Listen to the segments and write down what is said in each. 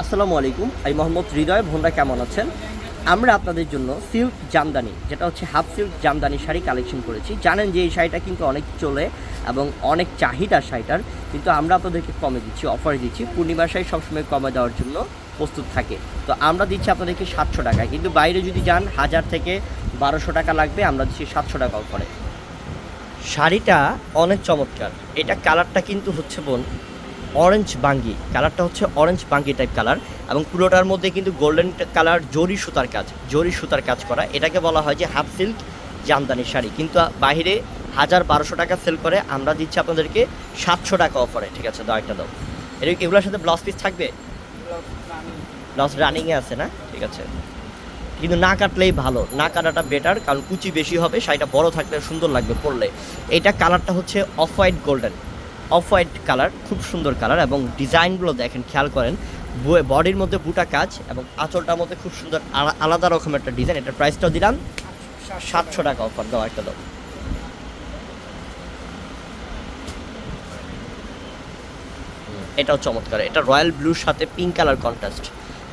আসসালামু আলাইকুম, আমি মোহাম্মদ হৃদয় ভোনরা কেমন আছেন? আমরা আপনাদের জন্য সিল্ক জামদানি, যেটা হচ্ছে half silk jamdani sari collection করেছি। জানেন যে এই শাড়িটা কিন্তু অনেক চলে এবং অনেক চাহিদা শাড়িটার, কিন্তু আমরা আপনাদেরকে কমে দিচ্ছি অফার দিচ্ছি। পূর্ণিমা শাড়ি সবসময় কমে দেওয়ার জন্য প্রস্তুত থাকে। তো আমরা দিচ্ছি আপনাদেরকে সাতশো টাকা, কিন্তু বাইরে যদি যান, হাজার থেকে বারোশো টাকা লাগবে, আমরা দিচ্ছি সাতশো টাকা অফারে শাড়িটা অনেক চমৎকার। এটা কালারটা কিন্তু হচ্ছে বোন অরেঞ্জ বাঙ্গি। কালারটা হচ্ছে অরেঞ্জ বাঙ্গি টাইপ কালার এবং পুরোটার মধ্যে কিন্তু গোল্ডেন কালার জরি সুতার কাজ, জরি সুতার কাজ করা। এটাকে বলা হয় যে হাফ সিল্ক জামদানি শাড়ি। কিন্তু বাইরে হাজার বারোশো টাকা সেল করে, আমরা দিচ্ছি আপনাদেরকে সাতশো টাকা অফারে ঠিক আছে, দাও একটা দাও। এটা এগুলোর সাথে ব্লাউজ পিস থাকবে? ব্লাউজ রানিংয়ে আছে না? ঠিক আছে। কিন্তু না কাটলেই ভালো, না কাটাটা বেটার কারণ কুচি বেশি হবে, শাড়িটা বড় থাকলে সুন্দর লাগবে পরলে। এটা কালারটা হচ্ছে off white golden off white colour, খুব সুন্দর কালার এবং ডিজাইনগুলো দেখেন, খেয়াল করেন। বডির মধ্যে বুটা কাজ এবং আঁচলটার মধ্যে খুব সুন্দর আলা- আলাদা রকম একটা ডিজাইন। এটার প্রাইসটাও দিলাম সাতশো টাকা অফার, দাও একটা দাও। এটাও চমৎকার। এটা রয়্যাল ব্লুর সাথে পিঙ্ক কালার কন্ট্রাস্ট।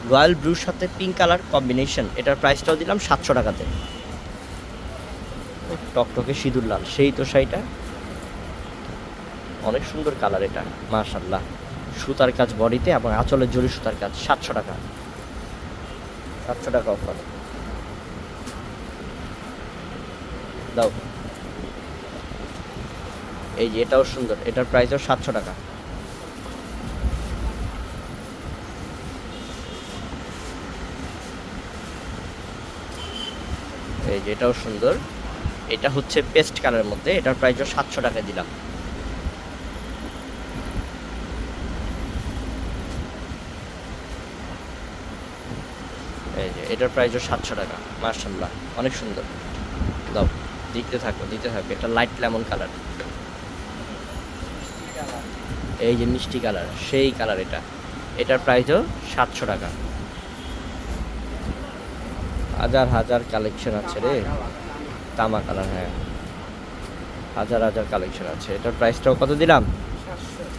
রয়্যাল ব্লুর সাথে পিঙ্ক কালার কম্বিনেশন। এটার প্রাইসটাও দিলাম সাতশো টাকাতে। টকটকে সিঁদুর লাল। সেই তো শাড়িটা। অনেক সুন্দর কালার এটা মাশাল্লাহ সুতার কাজ বডিতে এবং আঁচলের জরি সুতার কাজ, সাতশো টাকা। সাতশো টাকা অফার দাও। এই যে এটাও সুন্দর, এটার প্রাইসও সাতশো টাকা। এই যে এটাও সুন্দর। এটা হচ্ছে পেস্ট কালারের মধ্যে, এটার প্রাইসও সাতশো টাকা দিলাম। এটার প্রাইসও সাতশো টাকা মার্শাল্লাহ অনেক সুন্দর। দাও, দিতে থাকো দিতে থাকো, এটা লাইট লেমন কালার এই যে মিষ্টি কালার সেই কালার এটা। এটার প্রাইসও সাতশো টাকা। হাজার হাজার কালেকশন আছে রে। তামা কালার হ্যাঁ। হাজার হাজার কালেকশন আছে। এটার প্রাইসটাও কত দিলাম?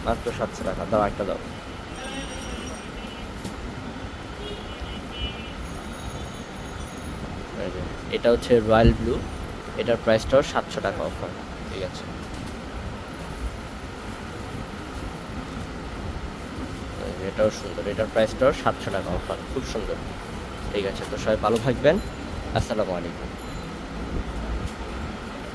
মাত্র সাতশো টাকা। দাও, একটা দাও। এটা হচ্ছে রয়্যাল ব্লু এটার প্রাইসটাও সাতশো টাকা অফার ঠিক আছে। এটাও সুন্দর। এটার প্রাইসটাও সাতশো টাকা অফার খুব সুন্দর। ঠিক আছে। তো সবাই ভালো থাকবেন। আসসালামু আলাইকুম।